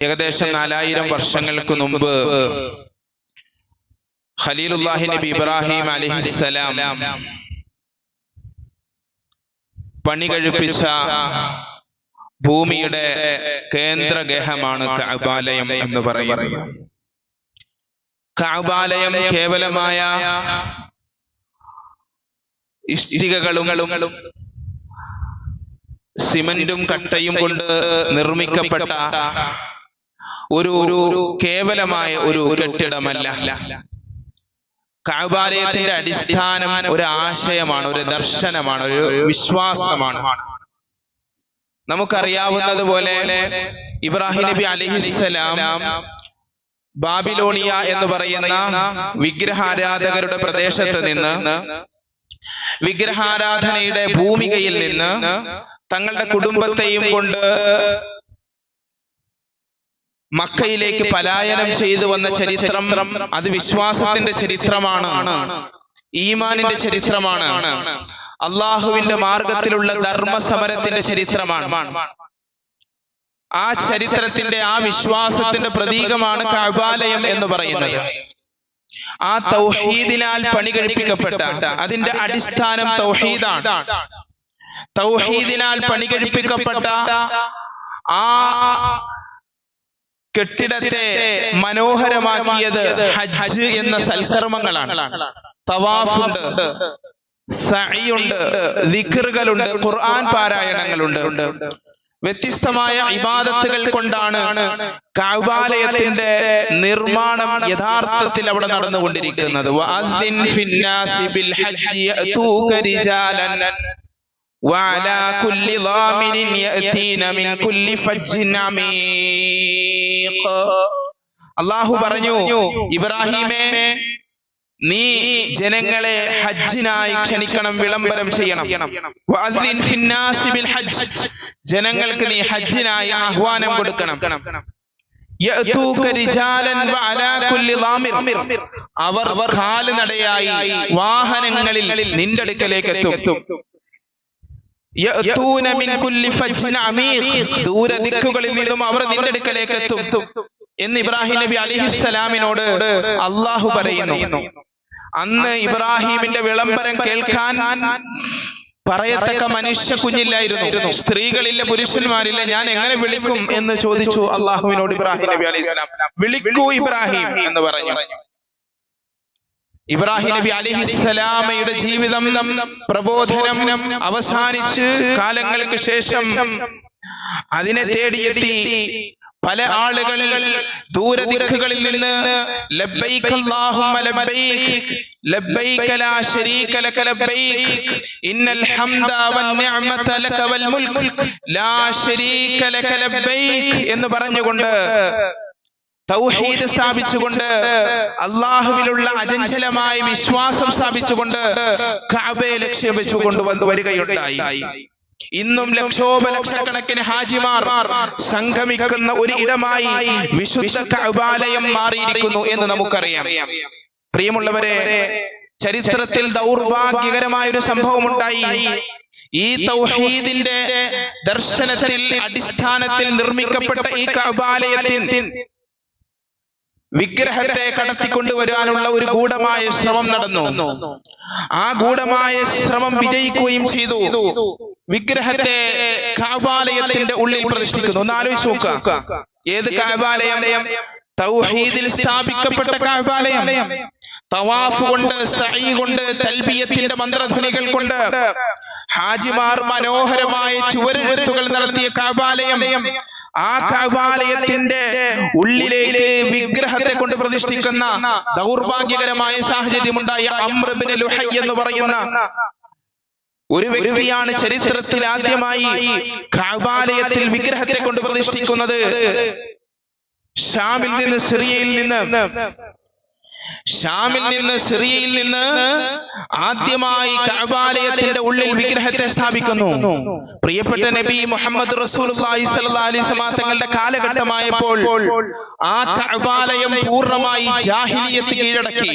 ഏകദേശം നാലായിരം വർഷങ്ങൾക്ക് മുമ്പ് ഖലീലുല്ലാഹി നബി ഇബ്രാഹിം അലഹിസലാം പണി കഴിപ്പിച്ച ഭൂമിയുടെ കേന്ദ്രഗേഹമാണ് കഅബാലയം എന്ന് പറയുന്നത്. കഅബാലയം കേവലമായ ഇഷ്ടികകളും സിമന്റും കട്ടയും കൊണ്ട് നിർമ്മിക്കപ്പെട്ട ഒരു ഒരു കേവലമായ ഒരു കെട്ടിടമല്ല. കാബാലയത്തിന്റെ അടിസ്ഥാനം ഒരു ആശയമാണ് ഒരു ദർശനമാണ് ഒരു വിശ്വാസമാണ്. നമുക്കറിയാവുന്നത് പോലെ ഇബ്രാഹിം നബി അലഹിസലാം ബാബിലോണിയ എന്ന് പറയുന്ന വിഗ്രഹാരാധകരുടെ പ്രദേശത്ത് നിന്ന് വിഗ്രഹാരാധനയുടെ ഭൂമികയിൽ നിന്ന് തങ്ങളുടെ കുടുംബത്തെയും കൊണ്ട് മക്കയിലേക്ക് പലായനം ചെയ്തു വന്ന ചരിത്രം അത് വിശ്വാസത്തിന്റെ ചരിത്രമാണ്. ഈമാനിന്റെ ചരിത്രമാണ്. അള്ളാഹുവിന്റെ മാർഗത്തിലുള്ള ധർമ്മസമരത്തിന്റെ ചരിത്രമാണ്. ആ ചരിത്രത്തിന്റെ ആ വിശ്വാസത്തിന്റെ പ്രതീകമാണ് കഅബാലയം എന്ന് പറയുന്നത്. ആ തൗഹീദിനാൽ പണി കഴിപ്പിക്കപ്പെട്ട അതിന്റെ അടിസ്ഥാനം തൗഹീദാണ്. തൗഹീദിനാൽ പണി കഴിപ്പിക്കപ്പെട്ട ആ കെട്ടിടത്തെ മനോഹരമാക്കിയത് ഹജ്ജ് എന്ന സൽക്കർമ്മങ്ങളാണ്. തവാഫുണ്ട് ദിക്റുകളുണ്ട് ഖുർആൻ പാരായണങ്ങളുണ്ട്. വ്യത്യസ്തമായ ഇബാദത്തുകൾ കൊണ്ടാണ് കഅബാലയത്തിന്റെ നിർമ്മാണം യഥാർത്ഥത്തിൽ അവിടെ നടന്നുകൊണ്ടിരിക്കുന്നത്. وعلى كل ضامن يأتين من كل فج عميق അള്ളാഹു പറഞ്ഞു ഇബ്രാഹിമേ നീ ജനങ്ങളെ ഹജ്ജിനായി ക്ഷണിക്കണം വിളംബരം ചെയ്യണം വഅദ്ദിൻ ഫിന്നാസി ബിൽ ഹജ്ജ് ജനങ്ങൾക്ക് നീ ഹജ്ജിനായി ആഹ്വാനം കൊടുക്കണം യഅതൂക റിജാലൻ വഅലാ കുല്ലി ളാമിർ അവർ കാൽനടയായി വാഹനങ്ങളിൽ നിന്റെ അടുക്കലേക്ക് എത്തും ദൂര ദിക്കുകളിൽ നിന്നും അവർ നിന്റെ അടുക്കലേക്ക് എത്തും എന്ന് ഇബ്രാഹിം നബി അലിഹിസ്സലാമിനോട് അള്ളാഹു പറയുന്നു. അന്ന് ഇബ്രാഹിമിന്റെ വിളംബരം കേൾക്കാൻ പറയത്തക്ക മനുഷ്യ കുഞ്ഞില്ലായിരുന്നു. സ്ത്രീകളില്ല പുരുഷന്മാരില്ല. ഞാൻ എങ്ങനെ വിളിക്കും എന്ന് ചോദിച്ചു അള്ളാഹുവിനോട് ഇബ്രാഹിം നബി അലൈഹി സ്വലാം വിളിക്കൂ ഇബ്രാഹിം എന്ന് പറഞ്ഞു. ഇബ്രാഹിം നബി അലിഹിസ്സലാമയുടെ ജീവിതം പ്രബോധനം അവസാനിച്ച് കാലങ്ങൾക്ക് ശേഷം അതിനെ തേടിയെത്തി പല ആളുകൾ ദൂരദിക്കുകളിൽ നിന്ന് ലബ്ബൈക അല്ലാഹുമ്മ ലബ്ബൈക് ലബ്ബൈക ലാ ശരീക ലക ലബ്ബൈക് ഇന്നൽ ഹംദ വൻ നിഅമത ലക വൽ മുൽക് ലാ ശരീക ലക ലബ്ബൈക് എന്ന് പറഞ്ഞുകൊണ്ട് തൗഹീദ് സ്ഥാപിച്ചുകൊണ്ട് അള്ളാഹുവിലുള്ള അചഞ്ചലമായ വിശ്വാസം സ്ഥാപിച്ചുകൊണ്ട് കഅബയെ ലക്ഷ്യം വെച്ചുകൊണ്ട് വരികയുണ്ടായി. ഇന്നും ലക്ഷോപലക്ഷക്കണക്കിന് ഹാജിമാർ സംഗമിക്കുന്ന ഒരു ഇടമായി വിശുദ്ധ കഅബാലയം മാറിയിരിക്കുന്നു എന്ന് നമുക്കറിയാം. പ്രിയമുള്ളവരെ ചരിത്രത്തിൽ ദൗർഭാഗ്യകരമായ ഒരു സംഭവം ഉണ്ടായി ഈ തൗഹീദിന്റെ ദർശനത്തിൽ അടിസ്ഥാനത്തിൽ നിർമ്മിക്കപ്പെട്ട ഈ കഅബാലയത്തിൽ വിഗ്രഹത്തെ കടത്തിക്കൊണ്ടുവരാനുള്ള ഒരു ഗൂഢമായ ശ്രമം നടന്നു. ആ ഗൂഢമായ ശ്രമം വിജയിക്കുകയും ചെയ്തു. വിഗ്രഹത്തെ കാബാലയത്തിന്റെ ഉള്ളിൽ പ്രതിഷ്ഠിക്കുന്നു. ഒന്ന് ആലോചിച്ച് നോക്കുക. ഏത് കാബാലയം തൗഹീദിൽ സ്ഥാപിക്കപ്പെട്ട കാബാലയം തവാഫ് കൊണ്ട് കൊണ്ട് തൽബിയത്തിന്റെ മന്ത്രധ്വനികൾ കൊണ്ട് ഹാജിമാർ മനോഹരമായ ചുവരെഴുത്തുകൾ നടത്തിയ കാബാലയം ആ കവാലയത്തിന്റെ ഉള്ളിലേക്ക് വിഗ്രഹത്തെ കൊണ്ട് പ്രതിഷ്ഠിക്കുന്ന ദൗർഭാഗ്യകരമായ സാഹചര്യമുണ്ടായ അമ്രബിന് ലുഹൈ എന്ന് പറയുന്ന ഒരു വ്യക്തിയാണ് ചരിത്രത്തിൽ ആദ്യമായി കവാലയത്തിൽ വിഗ്രഹത്തെ കൊണ്ട് പ്രതിഷ്ഠിക്കുന്നത് ഷാമിൽ നിന്ന്. സിറിയയിൽ നിന്ന്. ഷാമിൽ നിന്ന് സിറിയയിൽ നിന്ന് ആദ്യമായി കഅബാലയത്തിന്റെ ഉള്ളിൽ വിഗ്രഹത്തെ സ്ഥാപിക്കുന്നു. പ്രിയപ്പെട്ട നബി മുഹമ്മദ് റസൂലുള്ളാഹി സ്വല്ലല്ലാഹി അലൈഹി വസല്ലം തങ്ങളുടെ കാലഘട്ടമായപ്പോൾ ആ കഅബാലയം പൂർണമായി ജാഹിലിയത്ത് കീഴടക്കി.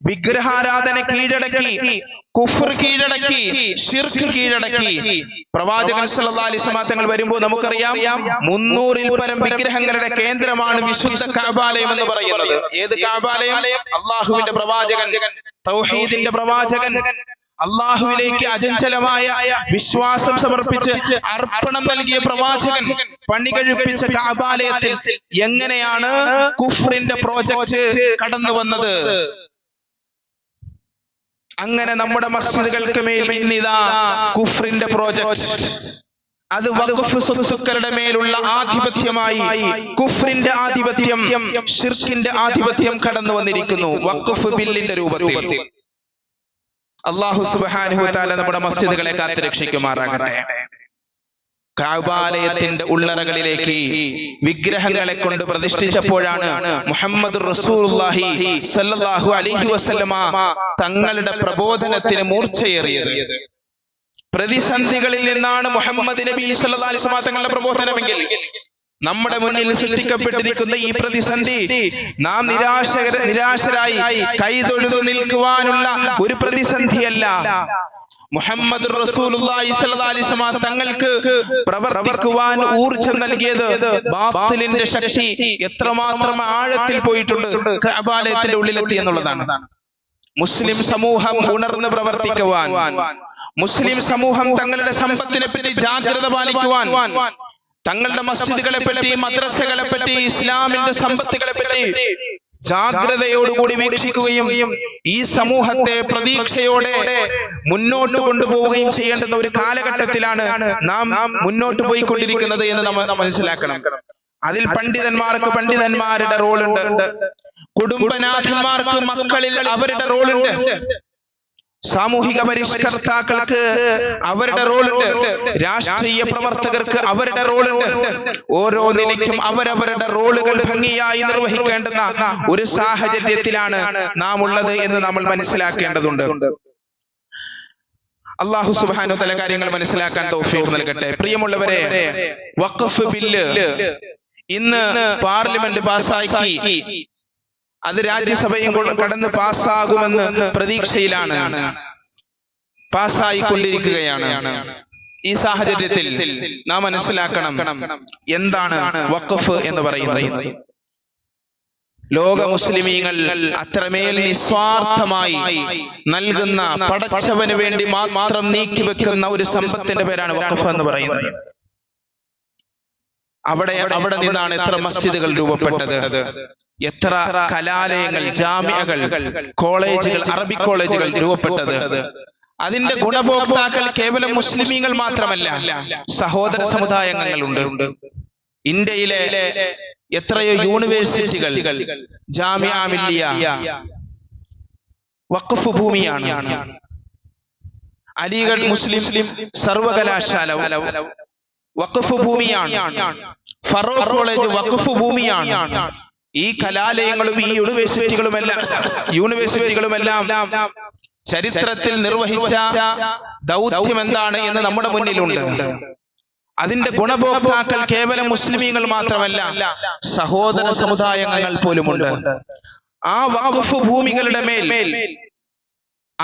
വിഗ്രഹാരാധന കീഴടക്കി കുഫർ കീഴടക്കി ഷിർക്ക് കീഴടക്കി. പ്രവാചകൻ സല്ലല്ലാഹു അലൈഹി വസല്ലം വരുമ്പോൾ നമുക്കറിയാം മുന്നൂറിൽ പരം വിഗ്രഹങ്ങളുടെ കേന്ദ്രമാണ് വിശുദ്ധ കഅബാലയം എന്ന് പറയുന്നത്. ഏത് കഅബാലയം അള്ളാഹുവിന്റെ പ്രവാചകൻ തൗഹീദിന്റെ പ്രവാചകൻ. അള്ളാഹുവിലേക്ക് അചഞ്ചലമായ വിശ്വാസം സമർപ്പിച്ച് അർപ്പണം നൽകിയ പ്രവാചകൻ പണി കഴിപ്പിച്ച കാബാലയത്തിൽ എങ്ങനെയാണ് കുഫ്രിന്റെ പ്രോജക്റ്റ് കടന്നു വന്നത് അങ്ങനെ നമ്മുടെ മസ്ജിദുകൾക്ക് മേൽ ഇന്നിതാ കുഫ്രിന്റെ പ്രോജക്റ്റ് അത് വഖഫ് സ്വത്തുക്കളുടെ മേലുള്ള ആധിപത്യമായി കുഫ്രിന്റെ ആധിപത്യം ഷിർക്കിന്റെ ആധിപത്യം കടന്നു വന്നിരിക്കുന്നു വഖഫ് ബില്ലിന്റെ രൂപത്തിൽ. അള്ളാഹു സുബ്ഹാനഹു തആല നമ്മുടെ മസ്ജിദുകളെ കാത്തു രക്ഷിക്കുമാറാകട്ടെ കാബാലയത്തിന്റെ ഉള്ളറകളിലേക്ക് വിഗ്രഹങ്ങളെ കൊണ്ട് പ്രതിഷ്ഠിച്ചപ്പോഴാണ് മുഹമ്മദ് റസൂലുള്ളാഹി അലൈഹി വസല്ലമ തങ്ങളുടെ പ്രബോധനത്തിന് മൂർച്ചയേറിയത്. പ്രതിസന്ധികളിൽ നിന്നാണ് മുഹമ്മദ് നബി സല്ലല്ലാഹു അലൈഹി തങ്ങളുടെ പ്രബോധനമെങ്കിൽ നമ്മുടെ മുന്നിൽ സൃഷ്ടിക്കപ്പെട്ടിരിക്കുന്ന ഈ പ്രതിസന്ധി നാം നിരാശകര നിരാശരായി കൈതൊഴുതു നിൽക്കുവാനുള്ള ഒരു പ്രതിസന്ധിയല്ല. മുഹമ്മദ് തങ്ങൾക്ക് പ്രവർത്തിക്കുവാൻ ഊർജം നൽകിയത് ബാത്തിലിന്റെ ശക്തി എത്രമാത്രം ആഴത്തിൽ പോയിട്ടുണ്ട് കബാലയത്തിന്റെ ഉള്ളിലെത്തി എന്നുള്ളതാണ്. മുസ്ലിം സമൂഹം ഉണർന്ന് പ്രവർത്തിക്കുവാൻ. മുസ്ലിം സമൂഹം തങ്ങളുടെ സമ്പത്തിനെ പറ്റി ജാഗ്രത പാലിക്കുവാൻ. തങ്ങളുടെ മസ്ജിദുകളെ പറ്റി മദ്രസകളെ പറ്റി ഇസ്ലാമിന്റെ സമ്പത്തുകളെ പറ്റി. ജാഗ്രതയോടുകൂടി വീക്ഷിക്കുകയും ഈ സമൂഹത്തെ പ്രതീക്ഷയോടെ മുന്നോട്ട് കൊണ്ടുപോവുകയും ചെയ്യേണ്ടുന്ന ഒരു കാലഘട്ടത്തിലാണ് നാം മുന്നോട്ട് പോയിക്കൊണ്ടിരിക്കുന്നത് എന്ന് നമ്മൾ മനസ്സിലാക്കണം. അതിൽ പണ്ഡിതന്മാർക്ക് പണ്ഡിതന്മാരുടെ റോളുണ്ട്. കുടുംബനാഥന്മാർക്ക് മക്കളിൽ അവരുടെ റോളുണ്ട്. സാമൂഹിക പരിഷ്കർത്താക്കൾക്ക് അവരുടെ റോൾ ഉണ്ട് രാഷ്ട്രീയ പ്രവർത്തകർക്ക് അവരുടെ റോൾ ഉണ്ട് ഓരോ നിലയ്ക്കും അവരവരുടെ റോളുകൾ ഭംഗിയായി നിർവഹിക്കേണ്ടുന്ന ഒരു സാഹചര്യത്തിലാണ് നാം ഉള്ളത് എന്ന് നമ്മൾ മനസ്സിലാക്കേണ്ടതുണ്ട്. അള്ളാഹു സുബാനു തല കാര്യങ്ങൾ മനസ്സിലാക്കാൻ തൗഫീഖ് നൽകട്ടെ. പ്രിയമുള്ളവരെ വഖഫ് ബില്ല് ഇന്ന് പാർലമെന്റ് പാസ്സാക്കി. അത് രാജ്യസഭയും കടന്ന് പാസ്സാകുമെന്ന് പ്രതീക്ഷയിലാണ്. പാസ്സായിക്കൊണ്ടിരിക്കുകയാണ്. ഈ സാഹചര്യത്തിൽ നാം മനസ്സിലാക്കണം എന്താണ് വഖഫ് എന്ന് പറയുന്നത്. ലോക മുസ്ലിമീങ്ങൾ അത്രമേൽ നിസ്വാർത്ഥമായി നൽകുന്ന പടച്ചവന് വേണ്ടി മാത്രം നീക്കിവെക്കുന്ന ഒരു സമ്പത്തിന്റെ പേരാണ് വഖഫ് എന്ന് പറയുന്നത്. അവിടെ അവിടെ നിന്നാണ് എത്ര മസ്ജിദുകൾ രൂപപ്പെട്ടത്? എത്ര കലാലയങ്ങൾ ജാമ്യകൾ കോളേജുകൾ അറബി കോളേജുകൾ രൂപപ്പെട്ടത്? അതിന്റെ ഗുണഭോക്താക്കൾ കേവലം മുസ്ലിമീങ്ങൾ മാത്രമല്ല സഹോദര സമുദായങ്ങളുണ്ട്. ഇന്ത്യയിലെ എത്രയോ യൂണിവേഴ്സിറ്റികൾ ജാമ്യ മില്ലിയ വഖഫ് ഭൂമിയാണ്. അലിഗഡ് മുസ്ലിം സർവകലാശാല വഖഫ് ഭൂമിയാണ്. ഫറൂഖ് കോളേജ് വഖഫ് ഭൂമിയാണ്. ഈ കലാലയങ്ങളും ഈ യൂണിവേഴ്സിറ്റികളും എല്ലാം യൂണിവേഴ്സിറ്റികളും എല്ലാം ചരിത്രത്തിൽ നിർവഹിച്ച ദൗത്യം എന്താണ് എന്ന് നമ്മുടെ മുന്നിലുണ്ട്. അതിന്റെ ഗുണഭോക്താക്കൾ കേവലം മുസ്ലിമീങ്ങൾ മാത്രമല്ല സഹോദര സമുദായങ്ങൾ പോലുമുണ്ട്. ആ വഖഫ് ഭൂമികളുടെ മേൽ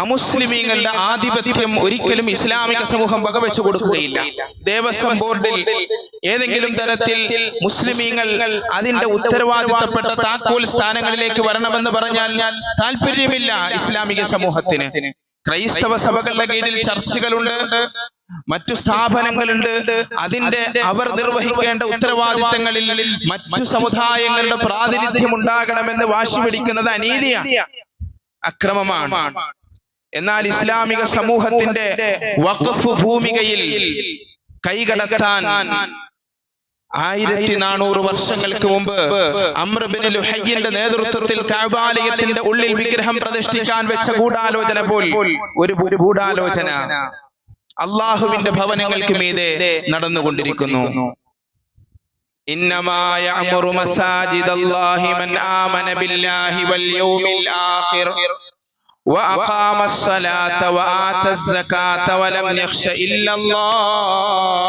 അമുസ്ലിമീങ്ങളുടെ ആധിപത്യം ഒരിക്കലും ഇസ്ലാമിക സമൂഹം വകവെച്ചു കൊടുക്കുകയില്ല. ദേവസ്വം ബോർഡിൽ ഏതെങ്കിലും തരത്തിൽ മുസ്ലിമീങ്ങൾ അതിന്റെ ഉത്തരവാദിത്തപ്പെട്ട താക്കോൽ സ്ഥാനങ്ങളിലേക്ക് വരണമെന്ന് പറഞ്ഞാൽ താല്പര്യമില്ല ഇസ്ലാമിക സമൂഹത്തിന്. ക്രൈസ്തവ സഭകളുടെ കീഴിൽ ചർച്ചുകളുണ്ട് മറ്റു സ്ഥാപനങ്ങളുണ്ട്. അതിന്റെ അവർ നിർവഹിക്കേണ്ട ഉത്തരവാദിത്തങ്ങളിൽ മറ്റു സമുദായങ്ങളുടെ പ്രാതിനിധ്യം ഉണ്ടാകണമെന്ന് വാശി പിടിക്കുന്നത് അനീതിയാണ്. അക്രമമാണ്. എന്നാൽ ഇസ്ലാമിക സമൂഹത്തിന്റെ വഖഫ് ഭൂമികയിൽ കൈകടത്താൻ ആയിരത്തി നാനൂറ് വർഷങ്ങൾക്ക് മുമ്പ് അമ്രബിന് ലുഹയ്യന്റെ നേതൃത്വത്തിൽ കഅബാലയത്തിന്റെ ഉള്ളിൽ വിഗ്രഹം പ്രതിഷ്ഠിക്കാൻ വെച്ച ഗൂഢാലോചന പോൽ ഒരു ഒരു ഗൂഢാലോചന അള്ളാഹുവിന്റെ ഭവനങ്ങൾക്ക് മീതെ നടന്നുകൊണ്ടിരിക്കുന്നു إنما يعمر مساجد الله من آمن بالله واليوم الآخر وأقام الصلاة وآتى الزكاة ولم يخش إلا الله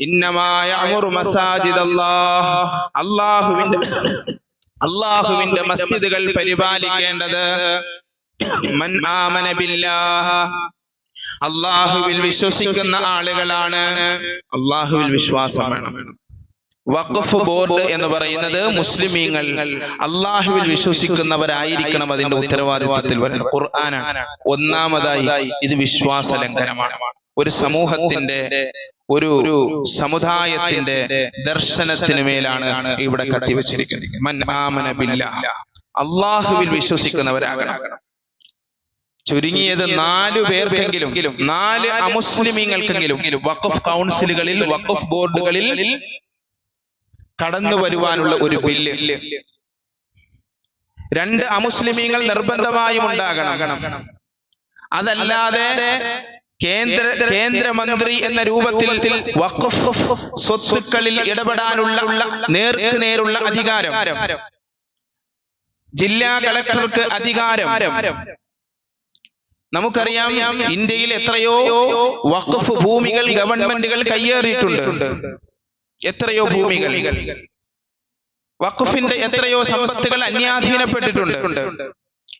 إنما يعمر مساجد الله الله അള്ളാഹുവിന്റെ മസ്ജിദുകൾ പരിപാലിക്കേണ്ടത് മൻ ആമന ബില്ലാഹ് അള്ളാഹുവിൽ വിശ്വസിക്കുന്ന ആളുകളാണ് അള്ളാഹുവിൽ വിശ്വാസം വേണം വഖഫ് ബോർഡ് എന്ന് പറയുന്നത് മുസ്ലിമീങ്ങൾ അള്ളാഹുവിൽ വിശ്വസിക്കുന്നവരായിരിക്കണം അതിന്റെ ഉത്തരവാദിത്വത്തിൽ. ഖുർആനാണ്. ഒന്നാമതായി ഇത് വിശ്വാസ ലംഘനമാണ് ഒരു സമൂഹത്തിന്റെ ഒരു ഒരു സമുദായത്തിന്റെ ദർശനത്തിന് മേലാണ് ഇവിടെ കത്തിവച്ചിരിക്കുന്നത്. മൻ ആമന അള്ളാഹുവിൽ വിശ്വസിക്കുന്നവരാകണം. ചുരുങ്ങിയത് നാലു പേർക്കെങ്കിലും നാല് അമുസ്ലിമീങ്ങൾക്കെങ്കിലും വഖഫ് കൗൺസിലുകളിൽ വഖഫ് ബോർഡുകളിൽ കടന്നു വരുവാനുള്ള ഒരു ബില്ല് രണ്ട് അമുസ്ലിമീങ്ങൾ നിർബന്ധമായും ഉണ്ടാകണം. അതല്ലാതെ കേന്ദ്ര കേന്ദ്രമന്ത്രി എന്ന രൂപത്തിൽ വഖഫ് സ്വത്തുക്കളിൽ ഇടപെടാനുള്ള നേർക്ക് നേരുള്ള അധികാരം. ജില്ലാ കളക്ടർക്ക് അധികാരം. നമുക്കറിയാം ഇന്ത്യയിൽ എത്രയോ വഖഫ് ഭൂമികൾ ഗവൺമെന്റുകൾ കയ്യേറിയിട്ടുണ്ട്. എത്രയോ ഭൂമികൾ. വഖഫിന്റെ എത്രയോ സമ്പത്തുകൾ അന്യാധീനപ്പെട്ടിട്ടുണ്ട്.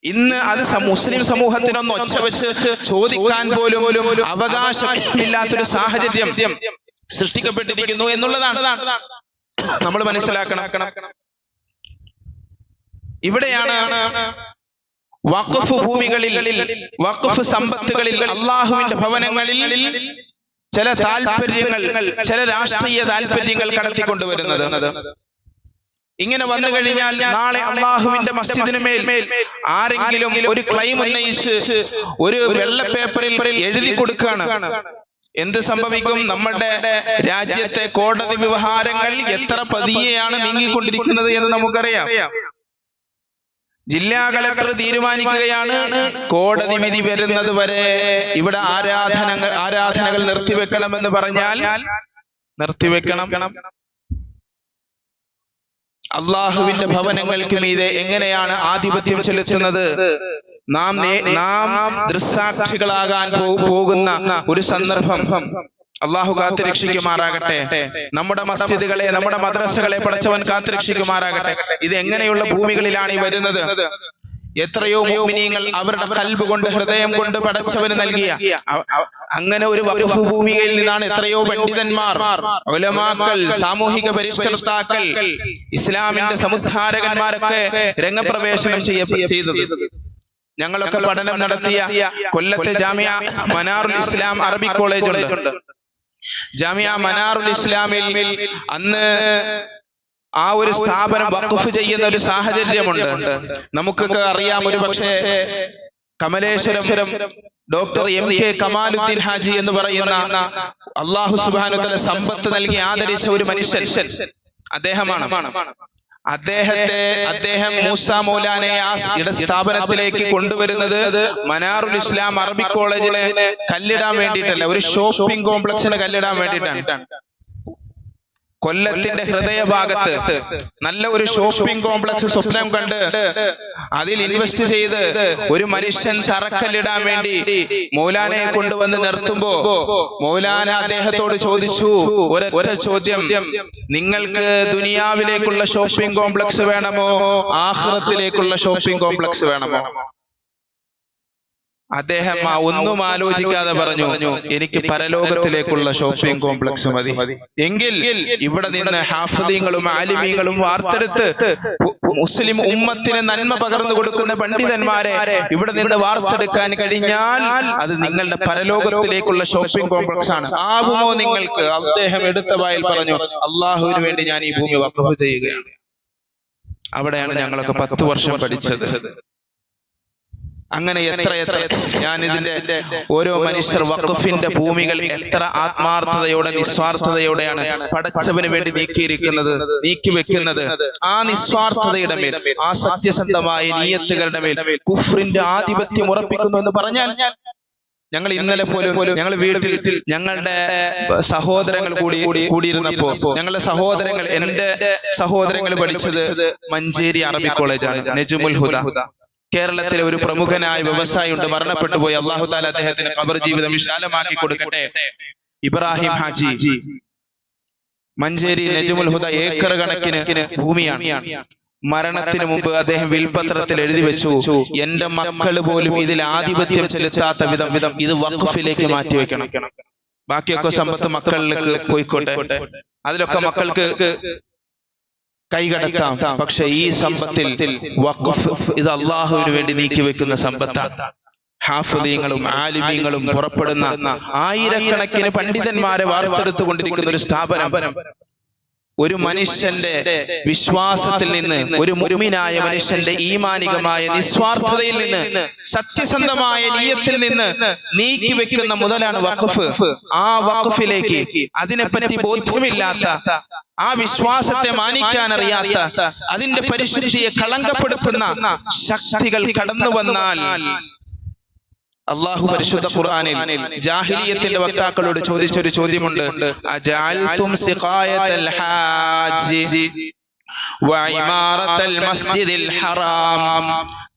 ഇന്ന് അത് മുസ്ലിം സമൂഹത്തിനൊന്ന് ഒച്ച വെച്ച് ചോദിക്കാൻ പോലും അവകാശമില്ലാത്തൊരു സാഹചര്യം സൃഷ്ടിക്കപ്പെട്ടിരിക്കുന്നു എന്നുള്ളതാണ്. നമ്മൾ മനസ്സിലാക്കണം. ഇവിടെയാണ് വഖഫ് ഭൂമികളിൽ വഖഫ് സമ്പത്തുകളിൽ അള്ളാഹുവിന്റെ ഭവനങ്ങളിൽ ചില താല്പര്യങ്ങൾ ചില രാഷ്ട്രീയ താല്പര്യങ്ങൾ കടത്തിക്കൊണ്ടുവരുന്നത്. ഇങ്ങനെ വന്നു കഴിഞ്ഞാൽ നാളെ അള്ളാഹുവിന്റെ മസ്ജിദിന് മേൽ ആരെങ്കിലും ഒരു ക്ലെയിം ഉന്നയിച്ച് ഒരു വെള്ള പേപ്പറിൽ എഴുതി കൊടുക്കുകയാണ്. എന്ത് സംഭവിക്കും? നമ്മുടെ രാജ്യത്തെ കോടതി വ്യവഹാരങ്ങൾ എത്ര പതിയെയാണ് നീങ്ങിക്കൊണ്ടിരിക്കുന്നത് എന്ന് നമുക്കറിയാം. ജില്ലാ കളക്ടർ തീരുമാനിക്കുകയാണ്. കോടതി വിധി വരുന്നത് വരെ ഇവിടെ ആരാധനകൾ ആരാധനകൾ നിർത്തിവെക്കണമെന്ന് പറഞ്ഞാൽ നിർത്തിവെക്കണം. അള്ളാഹുവിന്റെ ഭവനങ്ങൾക്ക് മീതെ എങ്ങനെയാണ് ആധിപത്യം ചെലുത്തുന്നത്? നാം നാം ദൃസാക്ഷികളാകാൻ പോകുന്ന ഒരു സന്ദർഭം. അള്ളാഹു കാത്തുരക്ഷിക്കുമാറാകട്ടെ. നമ്മുടെ മസ്ജിദുകളെ നമ്മുടെ മദ്രസകളെ പഠിച്ചവൻ കാത്തുരക്ഷിക്കുമാറാകട്ടെ. ഇത് എങ്ങനെയുള്ള ഭൂമികളിലാണ് ഈ വരുന്നത്? എത്രയോ മോമിനിയങ്ങൾ അവരുടെ കൽബ് കൊണ്ട് ഹൃദയം കൊണ്ട് പടച്ചവന് നൽകിയ. അങ്ങനെ ഒരു ഭൂമിയിൽ ഭൂമികയിൽ നിന്നാണ് എത്രയോ പണ്ഡിതന്മാർ ഒലമാക്കൾ സാമൂഹിക പരിഷ്കർത്താക്കൾ ഇസ്ലാമിന്റെ സമുദ്ധാരകന്മാരൊക്കെ രംഗപ്രവേശനം ചെയ്യ ചെയ്തത്. ഞങ്ങളൊക്കെ പഠനം നടത്തിയ കൊല്ലത്തെ ജാമ്യ മനാറുൽ ഇസ്ലാം അറബി കോളേജ് ഉണ്ട്. ജാമ്യ മനാറുൽ ഇസ്ലാമിൽ അന്ന് ആ ഒരു സ്ഥാപനം വഖഫ് ചെയ്യുന്ന ഒരു സാഹചര്യമുണ്ട്. നമുക്കൊക്കെ അറിയാം ഒരു പക്ഷേ Kamaleswaram doctor M K Kamaluddin Haji എന്ന് പറയുന്ന അള്ളാഹു സുബാനുത്തല സമ്പത്ത് നൽകി ആദരിച്ച ഒരു മനുഷ്യൻ അദ്ദേഹമാണ്. അദ്ദേഹത്തെ അദ്ദേഹം മൂസ മൗലാനെ ആ ഇട സ്ഥാപനത്തിലേക്ക് കൊണ്ടുവരുന്നത് മനാറുൽ ഇസ്ലാം അറബി കോളേജിലെ കല്ലിടാൻ വേണ്ടിയിട്ടല്ല. ഒരു ഷോപ്പിംഗ് കോംപ്ലക്സിന് കല്ലിടാൻ വേണ്ടിയിട്ടാണ്. കൊല്ലത്തിന്റെ ഹൃദയഭാഗത്ത് നല്ല ഒരു ഷോപ്പിംഗ് കോംപ്ലക്സ് സ്വപ്നം കണ്ട് അതിൽ ഇൻവെസ്റ്റ് ചെയ്ത് ഒരു മനുഷ്യൻ തറക്കല്ലിടാൻ വേണ്ടി മൗലാനയെ കൊണ്ടുവന്ന് നിർത്തുമ്പോ മൗലാന അദ്ദേഹത്തോട് ചോദിച്ചു ഒരൊറ്റ ചോദ്യം നിങ്ങൾക്ക് ദുനിയാവിലേക്കുള്ള ഷോപ്പിംഗ് കോംപ്ലക്സ് വേണമോ? ആഹ്റത്തിലേക്കുള്ള ഷോപ്പിംഗ് കോംപ്ലക്സ് വേണമോ? അദ്ദേഹം ആ ഒന്നും ആലോചിക്കാതെ പറഞ്ഞു എനിക്ക് പരലോകത്തിലേക്കുള്ള ഷോപ്പിംഗ് കോംപ്ലക്സ് മതി. എങ്കിൽ ഇവിടെ നിന്ന് ഹാഫദീങ്ങളും ആലിമീങ്ങളും വാർത്തെടുത്ത് മുസ്ലിം ഉമ്മത്തിന് നന്മ പകർന്നു കൊടുക്കുന്ന പണ്ഡിതന്മാരെ ഇവിടെ നിന്ന് വാർത്തെടുക്കാൻ കഴിഞ്ഞാൽ അത് നിങ്ങളുടെ പരലോകത്തിലേക്കുള്ള ഷോപ്പിംഗ് കോംപ്ലക്സ് ആണ്. ആവുമോ നിങ്ങൾക്ക്? അദ്ദേഹം എടുത്ത വായിൽ പറഞ്ഞു അള്ളാഹുവിന് വേണ്ടി ഞാൻ ഈ ഭൂമി വഖഫ് ചെയ്യുകയാണ്. അവിടെയാണ് ഞങ്ങളൊക്കെ പത്ത് വർഷം പഠിച്ചത്. അങ്ങനെ എത്ര എത്ര ഞാൻ ഇതിന്റെ ഓരോ മനുഷ്യർ വഖഫിന്റെ ഭൂമികൾ എത്ര ആത്മാർത്ഥതയോടെ നിസ്വാർത്ഥതയോടെയാണ് പടച്ചവന് വേണ്ടി നീക്കിയിരിക്കുന്നത് നീക്കി വെക്കുന്നത് ആ നിസ്വാർത്ഥതയുടെ മേൽ ആ സത്യസന്ധമായ നീയത്തുകളുടെ മേൽ കുഫ്രിന്റെ ആധിപത്യം ഉറപ്പിക്കുന്നു എന്ന് പറഞ്ഞാൽ ഞങ്ങൾ ഇന്നലെ പോലും ഞങ്ങൾ വീട്ടിൽ ഞങ്ങളുടെ സഹോദരങ്ങൾ കൂടി കൂടിയിരുന്നപ്പോ ഞങ്ങളുടെ സഹോദരങ്ങൾ എന്റെ സഹോദരങ്ങൾ പഠിച്ചത് മഞ്ചേരി അറബി കോളേജാണ് നെജുമുൽ ഹുദ. കേരളത്തിലെ ഒരു പ്രമുഖനായ വ്യവസായി ഉണ്ട് മരണപ്പെട്ടു പോയി. അള്ളാഹു താല അദ്ദേഹത്തിന് ഖബർ ജീവിതം വിശാലമാക്കി കൊടുക്കട്ടെ. ഇബ്രാഹിം ഹാജി മഞ്ചേരി നജുമുൽ ഹുദ ഏക്കർ കണക്കിന് ഭൂമിയാണ്. മരണത്തിന് മുമ്പ് അദ്ദേഹം വിൽപത്രത്തിൽ എഴുതി വെച്ചു എന്റെ മക്കൾ പോലും ഇതിൽ ആധിപത്യം ചെലുത്താത്ത വിധം വിധം ഇത് വഖഫിലേക്ക് മാറ്റി വെക്കണം. ബാക്കിയൊക്കെ സമ്പത്ത് മക്കളിലേക്ക് പോയിക്കോട്ടെ. അതിലൊക്കെ മക്കൾക്ക് കൈകടത്താം. പക്ഷെ ഈ സമ്പത്തിൽ വഖഫ് ഇത് അള്ളാഹുവിന് വേണ്ടി നീക്കി വെക്കുന്ന സമ്പത്താണ്. ഹാഫുദീങ്ങളും ആലിമീങ്ങളും പുറപ്പെടുന്ന ആയിരക്കണക്കിന് പണ്ഡിതന്മാരെ വാർത്തെടുത്തുകൊണ്ടിരിക്കുന്ന ഒരു സ്ഥാപനം. ഒരു മനുഷ്യന്റെ വിശ്വാസത്തിൽ നിന്ന് ഒരു മുരുമിനായ മനുഷ്യന്റെ ഈമാനികമായ നിസ്വാർത്ഥതയിൽ നിന്ന് സത്യസന്ധമായ നീയത്തിൽ നിന്ന് നീക്കി വെക്കുന്ന മുതലാണ് വഖഫ്. ആ വഖഫിലേക്ക് അതിനെപ്പറ്റി ബോധ്യമില്ലാത്ത ആ വിശ്വാസത്തെ മാനിക്കാൻ അറിയാത്ത അതിന്റെ പരിശുദ്ധിയെ കളങ്കപ്പെടുത്തുന്ന ശക്തികൾ കടന്നു വന്നാൽ അള്ളാഹു പരിശുദ്ധ ഖുർആനിൽ ജാഹിലിയത്തിന്റെ വക്താക്കളോട് ചോദിച്ചൊരു ചോദ്യമുണ്ട് അജഅൽതും സിഖായത്തൽ ഹാജി وعمارة المسجد الحرام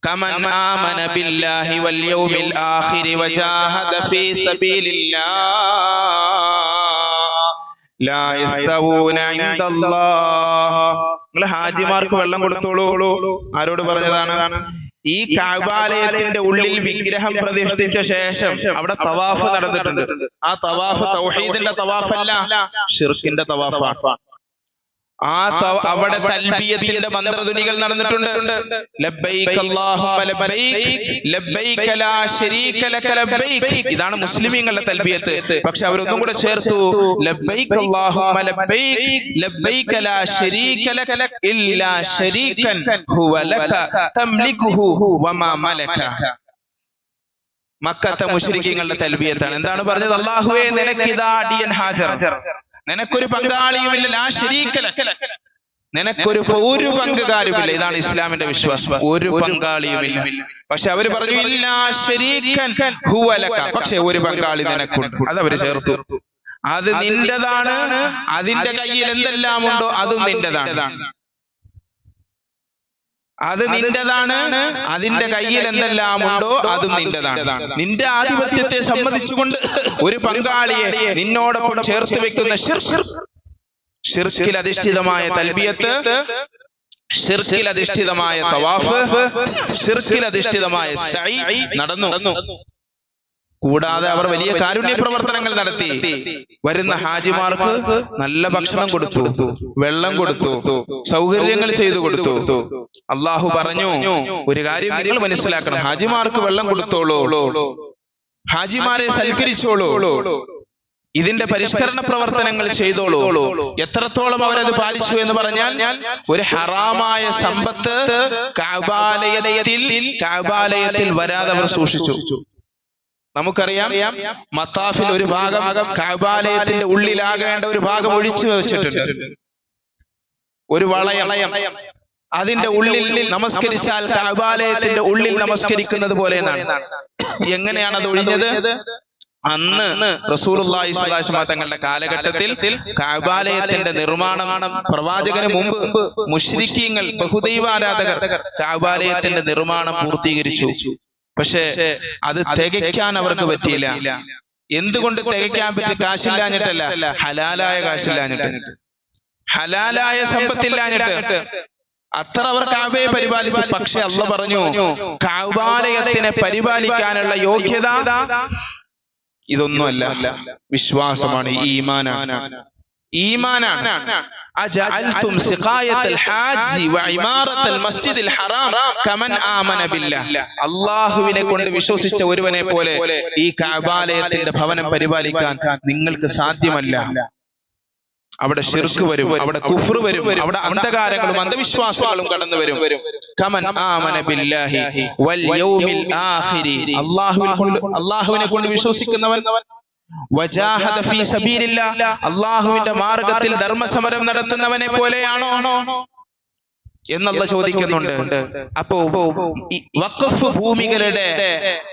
كمن آمن بالله واليوم الآخر وجاهد في سبيل الله لا يستوون عند الله നിങ്ങൾ ഹാജിമാർക്ക് വെള്ളം കൊടുത്തോളൂ ആരോട് പറഞ്ഞതാണ് ഈ കാബാലയത്തിന്റെ ഉള്ളിൽ വിഗ്രഹം പ്രതിഷ്ഠിച്ച ശേഷം അവിടെ തവാഫ് നടന്നിട്ടുണ്ട്. ആ തവാഫ് തൗഹീദിന്റെ തവാഫല്ല ഷിർക്കിന്റെ തവാഫാണ്. ആ അവിടെ തൽബിയത്തിന്റെ മന്ത്രധ്വനികൾ നടന്നിട്ടുണ്ട്. ലബ്ബൈക അല്ലാഹുമ്മ ലബ്ബൈക ലബ്ബൈക ലാ ശരീക ലക ലബ്ബൈക ഇതാണ് മുസ്ലിമീങ്ങളുടെ തൽബിയത്ത് പക്ഷെ അവരൊന്നും കൂടെ ചേർത്തു ലബ്ബൈക അല്ലാഹുമ്മ ലബ്ബൈക. ലബ്ബൈക ലാ ശരീക ലക ഇല്ലാ ശരീകൻ ഹുവ ലക തംലികുഹു വമാ മലക മക്കത്തെ മുശ്രിക്കീങ്ങളുടെ തൽബിയത്താണ് എന്താണ് പറഞ്ഞത്? അള്ളാഹുവേ നിനക്കിതാ അടിയൻ ഹാജർ. നിനക്കൊരു പങ്കാളിയുമില്ല. ലാ ശരീക്കല നിനക്കൊരു ഒരു പങ്കുകാരുമില്ല ഇതാണ് ഇസ്ലാമിന്റെ വിശ്വാസം. ഒരു പങ്കാളിയുമില്ല. പക്ഷെ അവർ പറഞ്ഞു ഇല്ല ശരീക്കൻ പക്ഷെ ഒരു പങ്കാളി നിനക്കുണ്ട്. അത് അവർ ചേർത്തു. അത് നിന്റേതാണ്. അതിന്റെ കയ്യിൽ എന്തെല്ലാം ഉണ്ടോ അതും നിന്റേതാണ്. അത് നിന്റേതാണ് അതിന്റെ കയ്യിൽ എന്തെല്ലാം ഉണ്ടോ അത് നിന്റേതാണ്. നിന്റെ ആധിപത്യത്തെ സംബന്ധിച്ചുകൊണ്ട് ഒരു പങ്കാളിയെ നിന്നോടൊപ്പം ചേർത്ത് വെക്കുന്ന ഷിർക്കിൽ അധിഷ്ഠിതമായ തൽബിയത്ത് ഷിർക്കിൽ അധിഷ്ഠിതമായ തവാഫ് ഷിർക്കിൽ അധിഷ്ഠിതമായ നടന്നു. കൂടാതെ അവർ വലിയ കാരുണ്യ പ്രവർത്തനങ്ങൾ നടത്തി. വരുന്ന ഹാജിമാർക്ക് നല്ല ഭക്ഷണം കൊടുത്തു വെള്ളം കൊടുത്തു സൗകര്യങ്ങൾ ചെയ്തു കൊടുത്തു. അള്ളാഹു പറഞ്ഞു ഒരു കാര്യം നിങ്ങൾ മനസ്സിലാക്കണം. ഹാജിമാർക്ക് വെള്ളം കൊടുത്തോളൂ. ഹാജിമാരെ സൽക്കരിച്ചോളൂ. ഇതിന്റെ പരിഷ്കരണ പ്രവർത്തനങ്ങൾ ചെയ്തോളൂ. എത്രത്തോളം അവരത് പാലിച്ചു എന്ന് പറഞ്ഞാൽ ഒരു ഹറാമായ സമ്പത്ത് കാബാലയത്തിൽ കാബാലയത്തിൽ വരാതെ അവർ സൂക്ഷിച്ചു. നമുക്കറിയാം മത്താഫിൽ ഒരു ഭാഗം കാബാലയത്തിന്റെ ഉള്ളിലാകേണ്ട ഒരു ഭാഗം ഒഴിച്ചു വെച്ചിട്ടുണ്ട്. ഒരു വളയം. അതിന്റെ ഉള്ളിൽ നമസ്കരിച്ചാൽ കാബാലയത്തിന്റെ ഉള്ളിൽ നമസ്കരിക്കുന്നത് പോലെ എങ്ങനെയാണ് അത് ഒഴിഞ്ഞത്? അന്ന് സ്വല്ലല്ലാഹു തങ്ങളുടെ കാലഘട്ടത്തിൽ കാബാലയത്തിന്റെ നിർമ്മാണം പ്രവാചകന് മുമ്പ് മുശ്രിക്കീങ്ങൾ ബഹുദൈവാരാധകർ കാബാലയത്തിന്റെ നിർമ്മാണം പൂർത്തീകരിച്ചു. പക്ഷേ അത് തികയ്ക്കാൻ അവർക്ക് പറ്റിയില്ല. എന്തുകൊണ്ട് തികയ്ക്കാൻ പറ്റി? കാശില്ലാഞ്ഞിട്ടല്ല. ഹലാലായ കാശില്ലാഞ്ഞിട്ട്. ഹലാലായ സമ്പത്തില്ലാഞ്ഞിട്ട്. അത്ര അവർ കാവയെ പരിപാലിച്ചു. പക്ഷെ അല്ല പറഞ്ഞു കാവാലയത്തിനെ പരിപാലിക്കാനുള്ള യോഗ്യത ഇതൊന്നുമല്ല. വിശ്വാസമാണ് ഈമാനാണ്. ഈമാനാണ്. അജഅൽതും സിഖായത്തൽ ഹാജി വഇമാറത്തൽ മസ്ജിദുൽ ഹറാം കമൻ ആമന ബില്ലാഹ് അല്ലാഹുവിനെ കൊണ്ട് വിശ്വസിച്ച ഒരുവനെ പോലെ ഈ കഅബാലയത്തിന്റെ ഭവനം പരിപാലിക്കാൻ നിങ്ങൾക്ക് സാധ്യമല്ല. അവിടെ ശിർക്ക് വരും അവിടെ കുഫർ വരും അവിടെ അന്ധകാരങ്ങളും അന്ധവിശ്വാസങ്ങളും കടന്നു വരും. കമൻ ആമന ബില്ലാഹി വൽ യൗമിൽ ആഖിരി. അല്ലാഹുവിനെ കൊണ്ട് അല്ലാഹുവിനെ കൊണ്ട് വിശ്വസിക്കുന്നവൻ അല്ലാഹുവിന്റെ മാർഗത്തിൽ ധർമ്മസമരം നടത്തുന്നവനെ പോലെയാണോ? എന്നുള്ള ചോദിക്കുന്നുണ്ട്. അപ്പോ വഖഫ് ഭൂമികളുടെ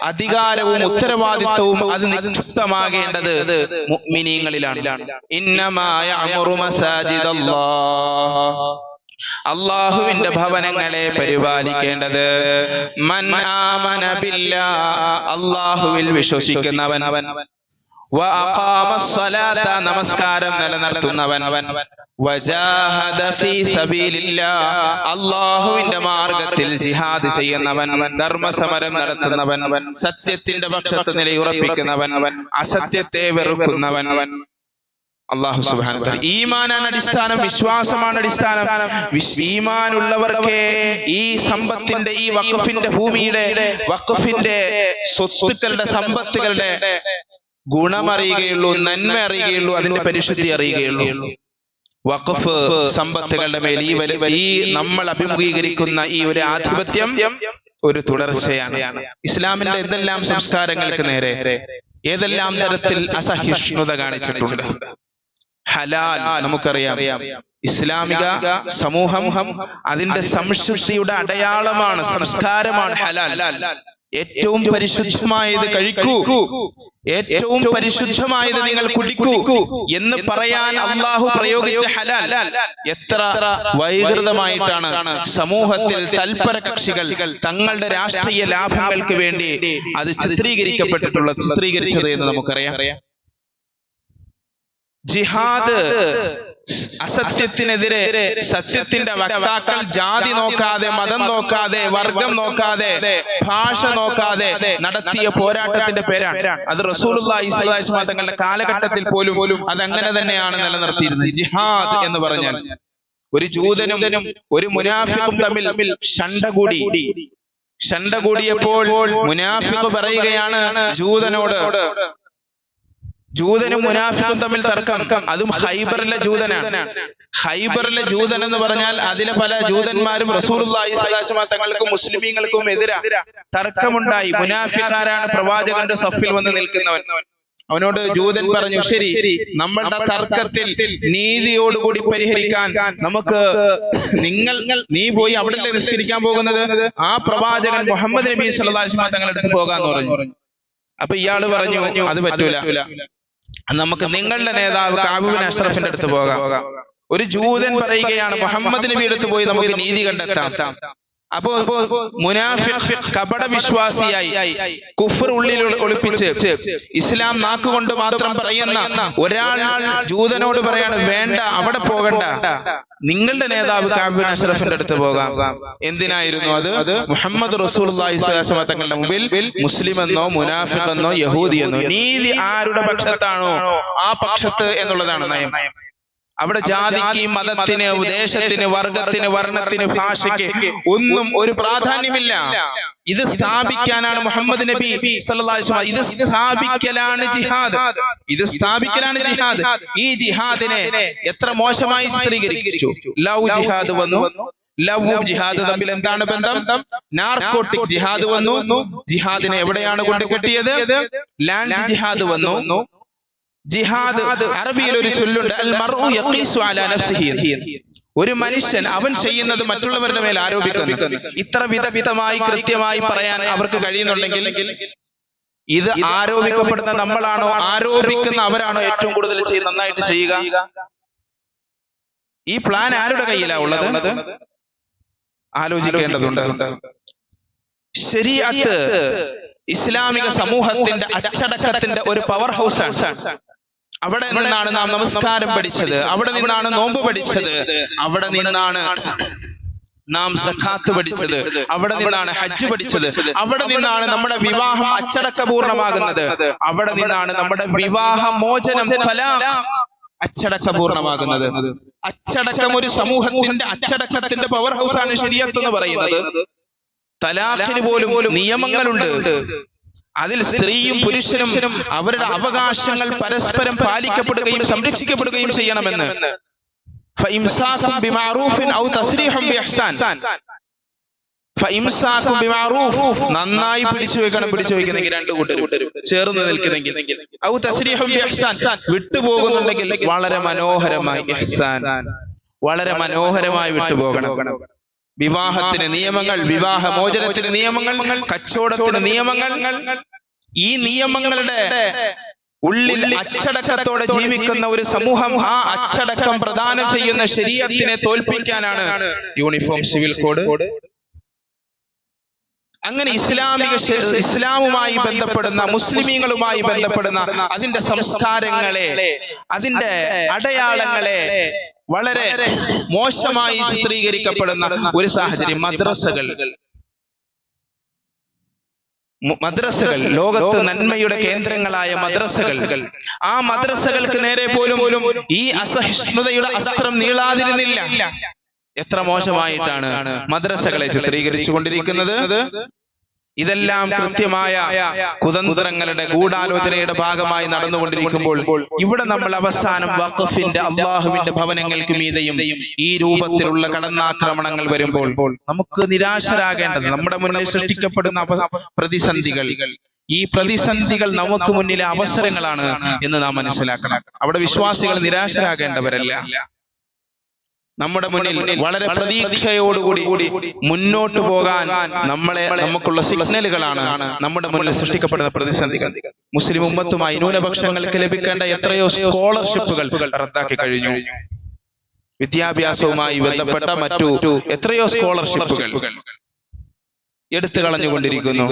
അധികാരവും ഉത്തരവാദിത്വവും അത് നിക്ഷിപ്തമാകേണ്ടത് മുഅ്മിനീങ്ങളിലാണ്. ഇന്നമായ അമറു മസാജിദല്ലാഹ് അള്ളാഹുവിന്റെ ഭവനങ്ങളെ പരിപാലിക്കേണ്ടത്. മൻ ആമന ബില്ലാ. അള്ളാഹുവിൽ വിശ്വസിക്കുന്നവൻ. അവൻ സ്വലാത്ത നമസ്കാരം നിലനിർത്തുന്നവൻ അല്ലാഹുവിന്റെ മാർഗത്തിൽ ജിഹാദ് ചെയ്യുന്നവൻ ധർമ്മസമരം നടത്തുന്നവൻ സത്യത്തിന്റെ പക്ഷത്ത് നിലയുറപ്പിക്കുന്നവൻ അസത്യത്തെ വെറുക്കുന്നവൻ. അള്ളാഹു സുബാന ഈമാനാണ് അടിസ്ഥാനം വിശ്വാസമാണ് അടിസ്ഥാനം. ഈമാനുള്ളവർക്ക് ഈ സമ്പത്തിന്റെ ഈ വഖഫിന്റെ ഭൂമിയുടെ വഖഫിന്റെ സ്വത്തുക്കളുടെ സമ്പത്തുകളുടെ ഗുണം അറിയുകയുള്ളൂ നന്മ അറിയുകയുള്ളൂ അതിന്റെ പരിശുദ്ധി അറിയുകയുള്ളൂ. വഖഫ് സമ്പത്തുകളുടെ മേൽ ഈ ഈ നമ്മൾ അഭിമുഖീകരിക്കുന്ന ഈ ഒരു ആധിപത്യം ഒരു തുടർച്ചയാണ്. ഇസ്ലാമിന്റെ എന്തെല്ലാം സംസ്കാരങ്ങൾക്ക് നേരെ ഏതെല്ലാം തരത്തിൽ അസഹിഷ്ണുത കാണിച്ചിട്ടുണ്ട്. ഹലാൽ നമുക്കറിയാം. ഇസ്ലാമിക സമൂഹം അതിന്റെ സംശുദ്ധിയുടെ അടയാളമാണ് സംസ്കാരമാണ് ഹലാൽ. ഏറ്റവും പരിശുദ്ധമായത് കഴിക്കൂ. ഏറ്റവും പരിശുദ്ധമായത് നിങ്ങൾ കുടിക്കൂ എന്ന് പറയാൻ അള്ളാഹു പ്രയോഗിച്ച ഹലാൽ. എത്ര വൈകൃതമായിട്ടാണ് സമൂഹത്തിൽ തൽപര കക്ഷികൾ തങ്ങളുടെ രാഷ്ട്രീയ ലാഭങ്ങൾക്ക് വേണ്ടി അത് ചിത്രീകരിക്കപ്പെട്ടിട്ടുള്ളത് ചിത്രീകരിച്ചത് എന്ന് നമുക്കറിയാം. ജിഹാദ് അസത്യത്തിനെതിരെ സത്യത്തിന്റെ വക്താക്കൾ ജാതി നോക്കാതെ മതം നോക്കാതെ വർഗം നോക്കാതെ ഭാഷ നോക്കാതെ നടത്തിയ പോരാട്ടത്തിന്റെ പേരാണ്. അത് വസല്ലം തങ്ങളുടെ കാലഘട്ടത്തിൽ പോലും പോലും അത് അങ്ങനെ തന്നെയാണ് നിലനിർത്തിയിരുന്നത്. ജിഹാദ് എന്ന് പറഞ്ഞാൽ ഒരു ജൂതനും ഒരു മുനാഫിക്കും തമ്മിൽ ഷണ്ട കൂടി. ഷണ്ട കൂടിയപ്പോൾ മുനാഫിക്ക് പറയുകയാണ് ജൂതനോട്. ജൂതനും മുനാഫിക്കും തമ്മിൽ തർക്കം. അതും ഹൈബറിലെ ജൂതനാണ്. ഹൈബറിലെ ജൂതൻ എന്ന് പറഞ്ഞാൽ അതിലെ പല ജൂതന്മാരും വസല്ലം തങ്ങൾക്കും മുസ്ലിമീങ്ങൾക്കും എതിരാ. തർക്കമുണ്ടായി. മുനാഫിക്കാരാണ് പ്രവാചകന്റെ സഫിൽ വന്ന് നിൽക്കുന്നവൻ. അവനോട് ജൂതൻ പറഞ്ഞു ശരി നമ്മളുടെ തർക്കത്തിൽ നീതിയോടുകൂടി പരിഹരിക്കാൻ നമുക്ക് നിങ്ങൾ നീ പോയി അവിടെ നിസ്കരിക്കാൻ പോകുന്നത് ആ പ്രവാചകൻ മുഹമ്മദ് നബി വസല്ലം തങ്ങളുടെ അടുത്ത് പോകാന്ന് പറഞ്ഞു അപ്പൊ ഇയാൾ പറഞ്ഞു അത് പറ്റൂല. നമുക്ക് നിങ്ങളുടെ നേതാവ് കാബുബിൻ അഷ്റഫിന്റെ അടുത്ത് പോകാം. ഒരു ജൂതൻ പറയുകയാണ് മുഹമ്മദ് നബി അടുത്ത് പോയി നമുക്ക് നീതി കണ്ടെത്താം. അപ്പോ മുനാഫിഖ് കപട വിശ്വാസിയായി കുഫർ ഉള്ളിൽ ഒളിപ്പിച്ച് ഇസ്ലാം നാക്കുകൊണ്ട് മാത്രം പറയുന്ന ഒരാൾ ജൂതനോട് പറയാണ് വേണ്ട അവിടെ പോകണ്ട. നിങ്ങളുടെ നേതാവ് കാബിൻ അഷ്റഫിന്റെ അടുത്ത് പോകാം. എന്തിനായിരുന്നു അത്? മുഹമ്മദ് റസൂൽ തങ്ങളുടെ മുമ്പിൽ മുസ്ലിം എന്നോ മുനാഫിഖ് എന്നോ യഹൂദി എന്നോ നീതി ആരുടെ പക്ഷത്താണോ? ആ പക്ഷത്ത് എന്നുള്ളതാണ് നയം. അവിടെ ജാതിക്ക് മതത്തിന് ദേശത്തിന് വർഗത്തിന് വർണത്തിന് ഭാഷയ്ക്ക് ഒന്നും ഒരു പ്രാധാന്യമില്ല. ഇത് സ്ഥാപിക്കാനാണ് മുഹമ്മദ് നബി സല്ലല്ലാഹു അലൈഹി വസല്ലം. ഇത് സ്ഥാപിക്കലാണ് ജിഹാദ്. ഇത് സ്ഥാപിക്കലാണ് ജിഹാദ്. ഈ ജിഹാദിനെ എത്ര മോശമായി ചിത്രീകരിച്ചു? ലവ് ജിഹാദ് വന്നു. ലവും ജിഹാദ് തമ്മിൽ എന്താണ് ബന്ധം? നാർക്കോട്ടിക് ജിഹാദ് വന്നു. ജിഹാദിനെ എവിടെയാണ് കൊണ്ടുകെട്ടിയത്? ലാൻഡ് ജിഹാദ് വന്നു. ജിഹാദ് അറബിയിൽ ഒരു ചൊല്ലുണ്ട്. അൽ മർഉ യഖീസു അലാ നഫ്സിഹി ഒരു മനുഷ്യൻ അവൻ ചെയ്യുന്നത് മറ്റുള്ളവരുടെ മേൽ ആരോപിക്കുന്നു. ഇത്ര വിധവിധമായി കൃത്യമായി പറയാൻ അവർക്ക് കഴിയുന്നുണ്ടെങ്കിൽ ഇത് ആരോപിക്കപ്പെടുന്ന നമ്മളാണോ? ആരോപിക്കുന്ന അവരാണോ ഏറ്റവും കൂടുതൽ ചെയ്ത് നന്നായിട്ട് ചെയ്യുക. ഈ പ്ലാൻ ആരുടെ കയ്യിലാ ഉള്ളത്? ആലോചിക്കേണ്ടതുണ്ട്. ശരീഅത്ത് ഇസ്ലാമിക സമൂഹത്തിന്റെ അച്ചടക്കത്തിന്റെ ഒരു പവർ ഹൗസ് ആണ്. അവിടെ നിന്നാണ് നാം നമസ്കാരം പഠിച്ചത്. അവിടെ നിന്നാണ് നോമ്പ് പഠിച്ചത്. അവിടെ നിന്നാണ് നാം സഖാത്ത് പഠിച്ചത്. അവിടെ നിന്നാണ് ഹജ്ജ് പഠിച്ചത്. അവിടെ നിന്നാണ് നമ്മുടെ വിവാഹം അച്ചടക്കപൂർണമാകുന്നത്. അവിടെ നിന്നാണ് നമ്മുടെ വിവാഹ മോചനം അച്ചടക്കപൂർണമാകുന്നത്. അച്ചടക്കം ഒരു സമൂഹത്തിന്റെ അച്ചടക്കത്തിന്റെ പവർ ഹൗസാണ് ആണ് ശരിയത്ത് എന്ന് പറയുന്നത്. തലാഖിന് പോലും നിയമങ്ങളുണ്ട്. അതിൽ സ്ത്രീയും പുരുഷനും അവരുടെ അവകാശങ്ങൾ പരസ്പരം പാലിക്കപ്പെടുകയും സംരക്ഷിക്കപ്പെടുകയും ചെയ്യണമെന്ന്. നന്നായി പിടിച്ചു വെക്കണം പിടിച്ചു വെക്കുന്നെങ്കിൽ രണ്ടു കൂട്ടരും ചേർന്ന് നിൽക്കുന്നെങ്കിൽ. ഔ തസ്രീഹം വിട്ടുപോകുന്നുണ്ടെങ്കിൽ വളരെ മനോഹരമായി വളരെ മനോഹരമായി വിട്ടുപോകണം വിവാഹത്തിന് നിയമങ്ങൾ വിവാഹ മോചനത്തിന് നിയമങ്ങൾ കച്ചവടത്തിന് നിയമങ്ങൾ. ഈ നിയമങ്ങളുടെ ഉള്ളിൽ അച്ചടക്കത്തോടെ ജീവിക്കുന്ന ഒരു സമൂഹം ആ അച്ചടക്കം പ്രദാനം ചെയ്യുന്ന ശരീരത്തിനെ തോൽപ്പിക്കാനാണ് യൂണിഫോം സിവിൽ കോഡ്. അങ്ങനെ ഇസ്ലാമിക ഇസ്ലാമുമായി ബന്ധപ്പെടുന്ന മുസ്ലിമീങ്ങളുമായി ബന്ധപ്പെടുന്ന അതിന്റെ സംസ്കാരങ്ങളെ അതിന്റെ അടയാളങ്ങളെ വളരെ മോശമായി ചിത്രീകരിക്കപ്പെടുന്ന ഒരു സാഹചര്യം മദ്രസകൾ. മദ്രസകൾ. ലോകത്ത് നന്മയുടെ കേന്ദ്രങ്ങളായ മദ്രസകൾ. ആ മദ്രസകൾക്ക് നേരെ പോലും ഈ അസഹിഷ്ണുതയുടെ അസ്ത്രം നീളാതിരുന്നില്ല. എത്ര മോശമായിട്ടാണ് മദ്രസകളെ ചിത്രീകരിച്ചു കൊണ്ടിരിക്കുന്നത് ഇതെല്ലാം കൃത്യമായ കുതന്ത്രങ്ങളുടെ ഗൂഢാലോചനയുടെ ഭാഗമായി നടന്നുകൊണ്ടിരിക്കുമ്പോൾ ഇവിടെ നമ്മൾ അവസാനം വഖഫിന്റെ അള്ളാഹുവിന്റെ ഭവനങ്ങൾക്ക് മീതയും ഈ രൂപത്തിലുള്ള കടന്നാക്രമണങ്ങൾ വരുമ്പോൾ നമുക്ക് നിരാശരാകേണ്ടത് നമ്മുടെ മുന്നിൽ സൃഷ്ടിക്കപ്പെടുന്ന പ്രതിസന്ധികൾ. ഈ പ്രതിസന്ധികൾ നമുക്ക് മുന്നിലെ അവസരങ്ങളാണ് എന്ന് നാം മനസ്സിലാക്കണം. അവിടെ വിശ്വാസികൾ നിരാശരാകേണ്ടവരല്ല. നമ്മുടെ മുന്നിൽ വളരെ പ്രതീക്ഷയോടുകൂടി മുന്നോട്ട് പോകാൻ നമ്മളെ നമുക്കുള്ള സിഗ്നലുകളാണ് നമ്മുടെ മുന്നിൽ സൃഷ്ടിക്കപ്പെടുന്ന പ്രതിസന്ധികൾ. മുസ്ലിം ഉമ്മത്തുമായി ന്യൂനപക്ഷങ്ങൾക്ക് ലഭിക്കേണ്ട എത്രയോ സ്കോളർഷിപ്പുകൾ റദ്ദാക്കി കഴിഞ്ഞു. വിദ്യാഭ്യാസവുമായി ബന്ധപ്പെട്ട മറ്റു എത്രയോ സ്കോളർഷിപ്പുകൾ എടുത്തു കളഞ്ഞുകൊണ്ടിരിക്കുന്നു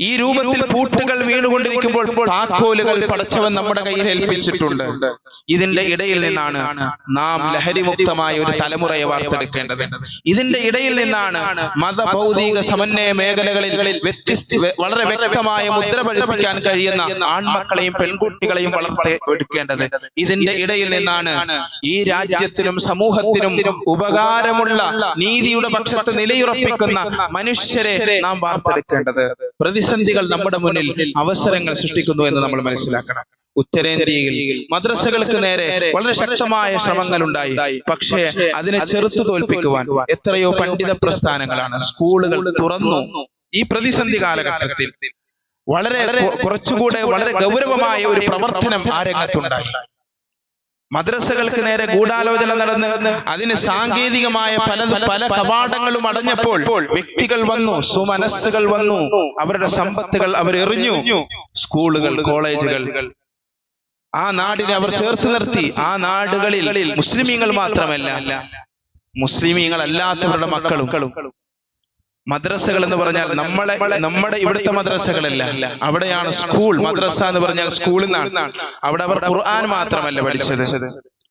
ഈ രൂപത്തിൽ പൂട്ടുകൾ വീണുകൊണ്ടിരിക്കുമ്പോൾ താക്കോലുകൾ പടച്ചവൻ നമ്മുടെ കയ്യിൽ ഏൽപ്പിച്ചിട്ടുണ്ട്. ഇതിന്റെ ഇടയിൽ നിന്നാണ് നാം ലഹരിമുക്തമായ ഒരു തലമുറയെ വാർത്തെടുക്കേണ്ടത്. ഇതിന്റെ ഇടയിൽ നിന്നാണ് മതഭൗതിക സമന്വയ മേഖലകളിൽ വ്യത്യസ്ത വളരെ വ്യക്തമായ മുദ്ര പതിപ്പിക്കാൻ കഴിയുന്ന ആൺമക്കളെയും പെൺകുട്ടികളെയും വളർത്തെടുക്കേണ്ടത് ഇതിന്റെ ഇടയിൽ നിന്നാണ് ഈ രാജ്യത്തിനും സമൂഹത്തിനും ഉപകാരമുള്ള നീതിയുടെ പക്ഷത്ത് നിലയുറപ്പിക്കുന്ന മനുഷ്യരെ നാം വാർത്തെടുക്കേണ്ടത്. പ്രതിസന്ധികൾ നമ്മുടെ മുന്നിൽ അവസരങ്ങൾ സൃഷ്ടിക്കുന്നു എന്ന് നമ്മൾ മനസ്സിലാക്കണം. ഉത്തരേന്ത്യയിൽ മദ്രസകൾക്ക് നേരെ വളരെ ശക്തമായ ശ്രമങ്ങൾ ഉണ്ടായി പക്ഷേ അതിനെ ചെറുത്തു തോൽപ്പിക്കുവാൻ എത്രയോ പണ്ഡിത പ്രസ്ഥാനങ്ങളാണ്. സ്കൂളുകൾ തുറന്നു ഈ പ്രതിസന്ധി കാലഘട്ടത്തിൽ. വളരെ കുറച്ചുകൂടെ വളരെ ഗൗരവമായ ഒരു പ്രവർത്തനം ആ രംഗത്തുണ്ടായി. മദ്രസകൾക്ക് നേരെ ഗൂഢാലോചന നടന്ന് അതിന് സാങ്കേതികമായ പല പല കവാടങ്ങളും അടഞ്ഞപ്പോൾ വ്യക്തികൾ വന്നു സുമനസ്സുകൾ വന്നു അവരുടെ സമ്പത്തുകൾ അവർ എറിഞ്ഞു. സ്കൂളുകൾ കോളേജുകൾ. ആ നാടിനെ അവർ ചേർത്ത് നിർത്തി. ആ നാടുകളിൽ മുസ്ലിമീങ്ങൾ മാത്രമല്ല. മുസ്ലിമീങ്ങൾ അല്ലാത്തവരുടെ മക്കളും. മദ്രസകൾ എന്ന് പറഞ്ഞാൽ നമ്മളെ നമ്മുടെ ഇവിടുത്തെ മദ്രസകളല്ല. അവിടെയാണ് സ്കൂൾ മദ്രസ എന്ന് പറഞ്ഞാൽ സ്കൂളിൽ നിന്നാണ് അവിടെ അവർ ഖുർആൻ മാത്രമല്ല പഠിച്ചത്.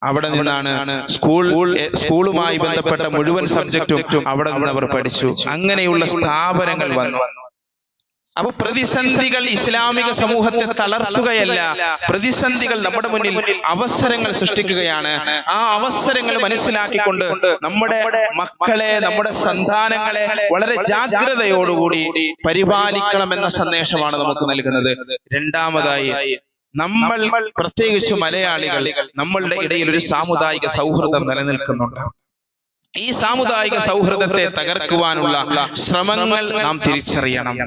അവിടെ നിന്നാണ് സ്കൂൾ സ്കൂളുമായി ബന്ധപ്പെട്ട മുഴുവൻ സബ്ജക്റ്റും അവിടെ നിന്ന് അവർ പഠിച്ചു. അങ്ങനെയുള്ള സ്ഥാപനങ്ങൾ വന്നു. അപ്പൊ പ്രതിസന്ധികൾ ഇസ്ലാമിക സമൂഹത്തെ തളർത്തുകയല്ല. പ്രതിസന്ധികൾ നമ്മുടെ മുന്നിൽ അവസരങ്ങൾ സൃഷ്ടിക്കുകയാണ്. ആ അവസരങ്ങൾ മനസ്സിലാക്കിക്കൊണ്ട് നമ്മുടെ മക്കളെ നമ്മുടെ സന്താനങ്ങളെ വളരെ ജാഗ്രതയോടുകൂടി പരിപാലിക്കണമെന്ന സന്ദേശമാണ് നമുക്ക് നൽകുന്നത്. രണ്ടാമതായി നമ്മൾ പ്രത്യേകിച്ച് മലയാളികൾ നമ്മളുടെ ഇടയിൽ ഒരു സാമുദായിക സൗഹൃദം നിലനിൽക്കുന്നുണ്ട്. ഈ സാമുദായിക സൗഹൃദത്തെ തകർക്കുവാനുള്ള ശ്രമങ്ങൾ നാം തിരിച്ചറിയണം.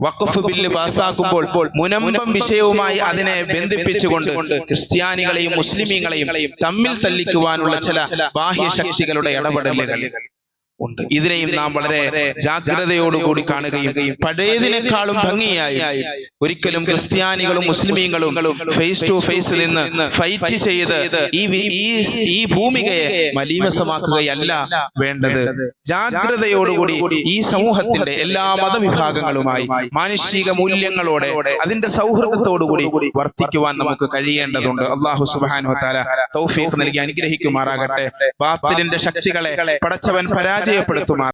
വഖഫ് ബില്ല് പാസ്സാക്കുമ്പോൾ മുനമ്പം വിഷയവുമായി അതിനെ ബന്ധിപ്പിച്ചുകൊണ്ട് ക്രിസ്ത്യാനികളെയും മുസ്ലിമീങ്ങളെയും തമ്മിൽ തല്ലിക്കുവാനുള്ള ചില ബാഹ്യശക്തികളുടെ ഇടപെടലുകൾ. ഉണ്ട്. ഇതിനെയും നാം വളരെ ജാഗ്രതയോടുകൂടി കാണുകയും പഴയതിനേക്കാളും ഭംഗിയായി ഒരിക്കലും ക്രിസ്ത്യാനികളും മുസ്ലിമീങ്ങളും ഫേസ് ടു ഫേസ് നിന്ന് ഫൈറ്റ് ചെയ്ത് ഈ ഈ ഭൂമികയെ മലീമസമാക്കുകയല്ല വേണ്ടത്. ജാഗ്രതയോടുകൂടി ഈ സമൂഹത്തിന്റെ എല്ലാ മതവിഭാഗങ്ങളുമായി മാനുഷിക മൂല്യങ്ങളോടെ അതിന്റെ സൗഹൃദത്തോടുകൂടി വർത്തിക്കുവാൻ നമുക്ക് കഴിയേണ്ടതുണ്ട്. അള്ളാഹു സുബാനു താല തൗഫീഖ് നൽകി അനുഗ്രഹിക്കുമാറാകട്ടെ. ബാത്തിലിന്റെ ശക്തികളെ പടച്ചവൻ പരാജയപ്പെടുത്തുമാർ